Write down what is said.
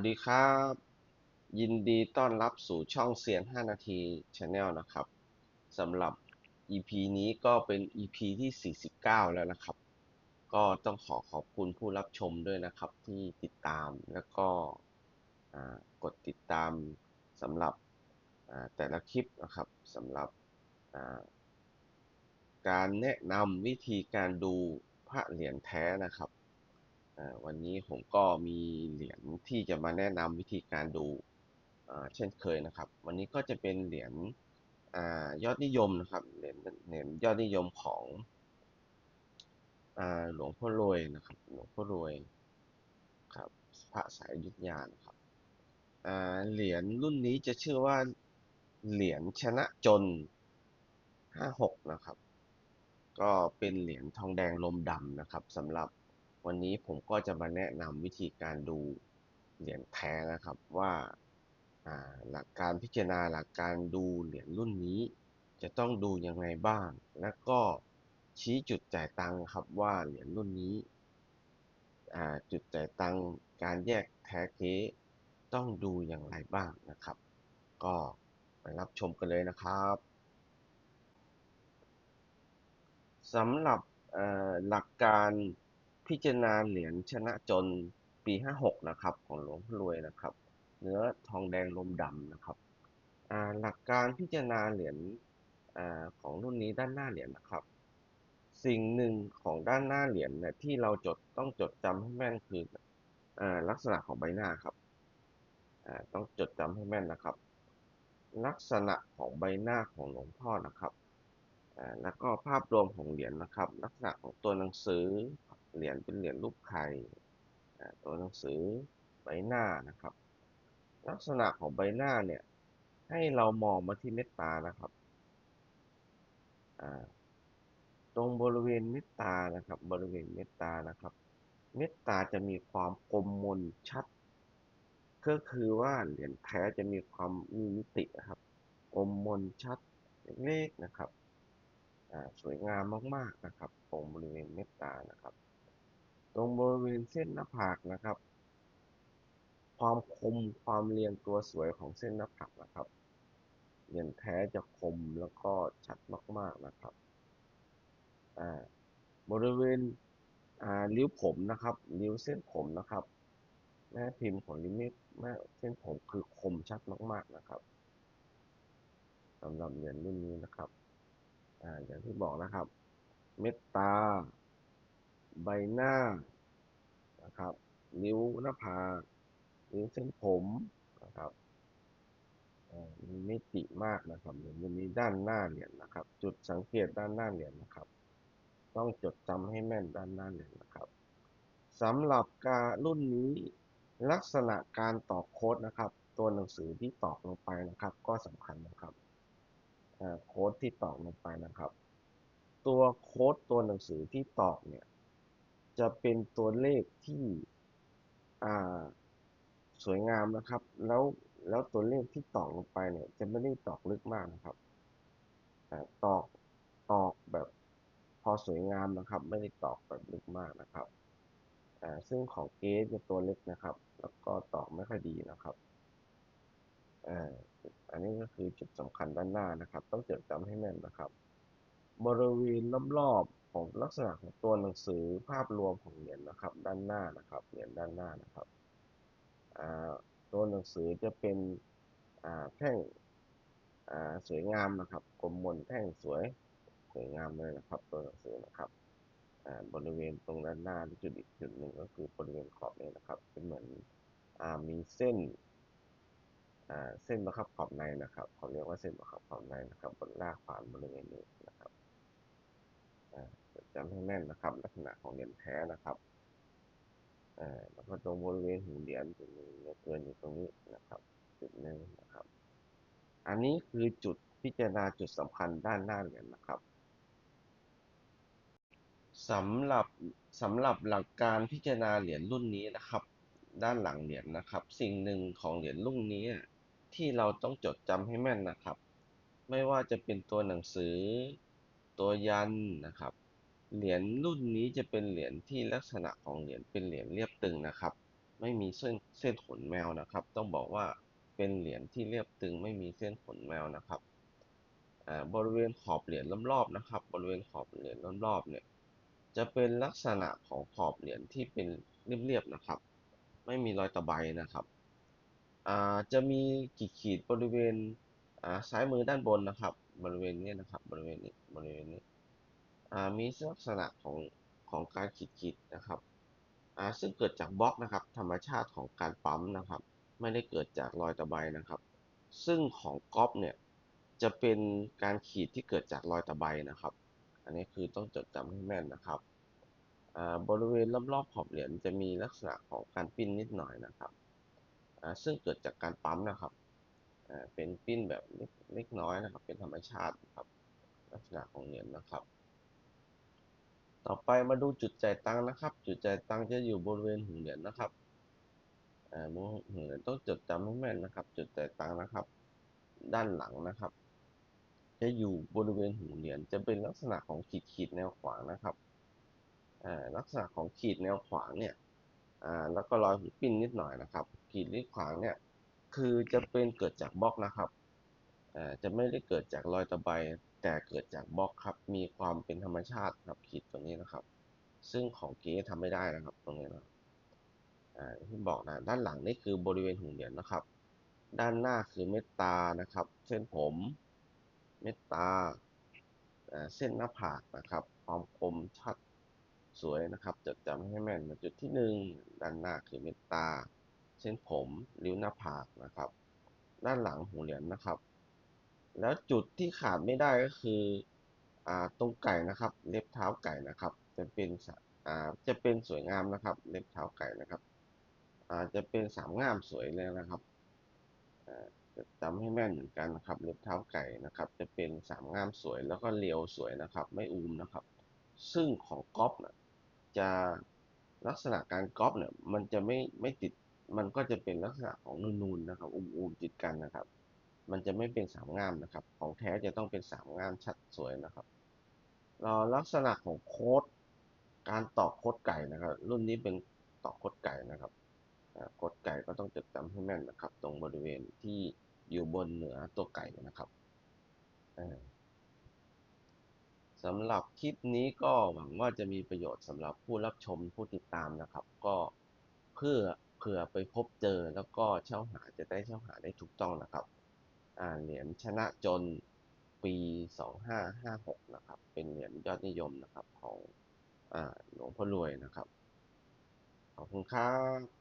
วัสดีครับ ยินดีต้อนรับสู่ช่องเซียน5นาที Channel นะครับสำหรับ EP นี้ก็เป็น EP ที่ 49 แล้วนะครับ ก็ต้องขอขอบคุณผู้รับชมด้วยนะครับที่ติดตามแล้วก็กดติดตามสำหรับแต่ละคลิปนะครับสำหรับการแนะนำวิธีการดูพระเหรียญแท้นะครับ วันนี้ผมก็มีเหรียญที่จะมาแนะนำวิธีการดูเช่นเคยนะครับ วันนี้ก็จะเป็นเหรียญยอดนิยมนะครับเหรียญเหรียญยอดนิยมของอหลวงพ่อรวยนะครับหลวงพ่อรวยครับพระสายยุทธยานครับเหรียญรุ่นนี้จะชื่อว่าเหรียญชนะจน 56 นะครับ ก็เป็นเหรียญทองแดงลมดำนะครับสำหรับ วันนี้ผมก็จะมาแนะนำวิธีการดูเหรียญแท้นะครับว่าหลักการพิจารณาหลักการดูเหรียญรุ่นนี้ จะต้องดูยังไงบ้าง แล้วก็ชี้จุดจ่ายตังค์ครับว่าเหรียญรุ่นนี้จุดจ่ายตังค์การแยกแท้เก๊ต้องดูอย่างไรบ้างนะครับ ก็ไปรับชมกันเลยนะครับสำหรับหลักการ พิจารณาเหรียญชนะจนปี56นะครับ ของหลวงพ่อรวยนะครับ เนื้อทองแดงลมดำนะครับหลักการพิจารณาเหรียญของรุ่นนี้ด้านหน้าเหรียญนะครับ สิ่งหนึ่งของด้านหน้าเหรียญเนี่ยที่เราจดต้องจดจำให้แม่นคืออลักษณะของใบหน้าครับต้องจดจำให้แม่นนะครับ ลักษณะของใบหน้าของหลวงพ่อนะครับแล้วก็ภาพรวมของเหรียญนะครับ ลักษณะของตัวหนังสือ เหรียญเป็นเหรียญรูปไข่ตัวหนังสือใบหน้านะครับ ลักษณะของใบหน้าเนี่ยให้เรามองมาที่เม็ดตานะครับตรงบริเวณเม็ดตานะครับ บริเวณเม็ดตานะครับ เม็ดตาจะมีความกลมมนชัด ก็คือว่าเหรียญแท้จะมีความมีมิติครับกลมมนชัดเล็กๆนะครับสวยงามมากๆนะครับตรงบริเวณเม็ดตานะครับ ตรงบริเวณเส้นหน้าผากนะครับ ความคมความเรียงตัวสวยของเส้นหน้าผากนะครับเหรียญแท้จะคมแล้วก็ชัดมาก ๆนะครับอ่าบริเวณอ่าริ้วผมนะครับริ้วเส้นผมนะครับแม่พิมพ์ของริ้วเม็ดแม่เส้นผมคือคมชัดมาก ๆนะครับสำหรับเหรียญรุ่นนี้นะครับอ่าอย่างที่บอกนะครับ เม็ดตา ใบหน้านะครับ นิ้วหน้าผากนิ้วเส้นผมนะครับมีมิติมากนะครับหรียญรุ่นนี้ด้านหน้าเหรียญนะครับ จุดสังเกตด้านหน้าเหรียญนะครับ ต้องจดจำให้แม่นด้านหน้าเหรียญนะครับสำหรับการรุ่นนี้ลักษณะการตอกโค้ดนะครับ ตัวหนังสือที่ตอกลงไปนะครับ ก็สำคัญนะครับโค้ดที่ตอกลงไปนะครับ ตัวโค้ดตัวหนังสือที่ตอกเนี่ย จะเป็นตัวเลขที่อ่าสวยงามนะครับ แล้วแล้วตัวเลขที่ตอกลงไปเนี่ย จะไม่ได้ตอกลึกมากนะครับอ่ตอกตอกแบบพอสวยงามนะครับ ไม่ได้ตอกแบบลึกมากนะครับอ่ซึ่งของเกสจะตัวเล็กนะครับ แล้วก็ตอกไม่ค่อยดีนะครับอันนี้ก็คือจุดสำคัญด้านหน้านะครับ ต้องจดจำให้แม่นนะครับ บริเวณรอบๆ ของลักษณะของตัวหนังสือภาพรวมของเหรียญนะครับ ด้านหน้านะครับเหรียญด้านหน้านะครับตัวหนังสือจะเป็นอ่าแท่งอ่าสวยงามนะครับกลมมนแท่งสวยสวยงามเลยนะครับ ตัวหนังสือนะครับอ่าบริเวณตรงด้านหน้าจุดอีกจุดหนึ่งก็คือบริเวณขอบนี้นะครับเป็นเหมือนอ่ามีเส้นอ่าเส้นประคับขอบในนะครับเขาเรียกว่าเส้นประคับขอบในนะครับ บนรากฐานบริเวณนี้นะครับอ่า จำให้แม่นนะครับ ลักษณะของเหรียญแท้นะครับอ่าแล้วก็ตรงบริเวณหูเหรียญจะมีเนื้อเกินอยู่ตรงนี้นะครับ จุดหนึ่งนะครับ อันนี้คือจุดพิจารณาจุดสำคัญด้านหน้าเหรียญนะครับสำหรับสำหรับหลักการพิจารณาเหรียญรุ่นนี้นะครับ ด้านหลังเหรียญนะครับ สิ่งหนึ่งของเหรียญรุ่นนี้ที่เราต้องจดจำให้แม่นนะครับ ไม่ว่าจะเป็นตัวหนังสือ ตัวยันนะครับ เหรียญรุ่นนี้จะเป็นเหรียญที่ลักษณะของเหรียญเป็นเหรียญเรียบตึงนะครับ ไม่มีเส้นเส้นขนแมวนะครับ ต้องบอกว่าเป็นเหรียญที่เรียบตึงไม่มีเส้นขนแมวนะครับบริเวณขอบเหรียญรอบๆนะครับ บริเวณขอบเหรียญรอบๆเนี่ยจะเป็นลักษณะของขอบเหรียญที่เป็นเรียบๆนะครับ ไม่มีรอยตะไบนะครับจะมีขีดขีดบริเวณซ้ายมือด้านบนนะครับ บริเวณนี้นะครับ บริเวณนี้บริเวณนี้ มีลักษณะของของการขีดขีดนะครับซึ่งเกิดจากบล็อกนะครับ ธรรมชาติของการปั๊มนะครับ ไม่ได้เกิดจากรอยตะไบนะครับ ซึ่งของก๊อปเนี่ยจะเป็นการขีดที่เกิดจากรอยตะไบนะครับ อันนี้คือต้องจดจำให้แม่นนะครับบริเวณรอบๆขอบเหรียญจะมีลักษณะของการปิ้นนิดหน่อยนะครับ ซึ่งเกิดจากการปั๊มนะครับ เป็นปิ้นแบบเล็กเล็กน้อยนะครับ เป็นธรรมชาตินะครับ ลักษณะของเหรียญนะครับ ต่อไปมาดูจุดจ่ายตังค์นะครับ จุดจ่ายตังค์จะอยู่บริเวณหัวเหรียญนะครับอ่าหัวเหรียญต้องจดจำให้แม่นนะครับ จุดจ่ายตังค์นะครับ ด้านหลังนะครับ จะอยู่บริเวณหูเหรียญจะเป็นลักษณะของขีดขีดแนวขวางนะครับอ่าลักษณะของขีดแนวขวางเนี่ยอ่าแล้วก็รอยหูปิ้นนิดหน่อยนะครับ ขีดลิขวางเนี่ยคือจะเป็นเกิดจากบล็อกนะครับอ่าจะไม่ได้เกิดจากรอยตะไบ แต่เกิดจากบล็อกครับ มีความเป็นธรรมชาติครับขีดตัวนี้นะครับ ซึ่งของเก๋ทำไม่ได้นะครับ ตรงนี้นะอ่าที่บอกนะ ด้านหลังนี่คือบริเวณหูเหรียญนะครับ ด้านหน้าคือเมตตานะครับ เส้นผม เมตตาเส้นหน้าผากนะครับ ความคมชัดสวยนะครับ จดจำให้แม่นจุดที่หนึ่งด้านหน้าคือเมตตา เส้นผม ริ้วหน้าผากนะครับ ด้านหลังหูเหรียญนะครับ แล้วจุดที่ขาดไม่ได้ก็คืออ่าตรงไก่นะครับ เล็บเท้าไก่นะครับ จะเป็นอ่าจะเป็นสวยงามนะครับ เล็บเท้าไก่นะครับอ่าจะเป็นสามง่ามสวยเลยนะครับจำให้แม่นเหมือนกันนะครับ เล็บเท้าไก่นะครับ จะเป็นสามง่ามสวยแล้วก็เลียวสวยนะครับ ไม่อูมนะครับ ซึ่งของก๊อปนะจะลักษณะการก๊อปเนี่ยมันจะไม่ไม่ติดมันก็จะเป็นลักษณะของนูนๆนะครับอูมๆติดกันนะครับ มันจะไม่เป็นสามง่ามนะครับ ของแท้จะต้องเป็นสามง่ามชัดสวยนะครับเราลักษณะของโค้ดการตอกโคดไก่นะครับ รุ่นนี้เป็นตอกโคดไก่นะครับกดไก่ก็ต้องจดจำให้แม่นนะครับ ตรงบริเวณที่อยู่บนเหนือตัวไก่นะครับสำหรับคลิปนี้ก็หวังว่าจะมีประโยชน์สำหรับผู้รับชมผู้ติดตามนะครับ ก็เพื่อเผื่อไปพบเจอแล้วก็เช่าหาจะได้เช่าหาได้ถูกต้องนะครับ เหรียญชนะจนปี 2556 นะครับ เป็นเหรียญยอดนิยมนะครับของหลวงพ่อรวยนะครับ ขอบคุณครับ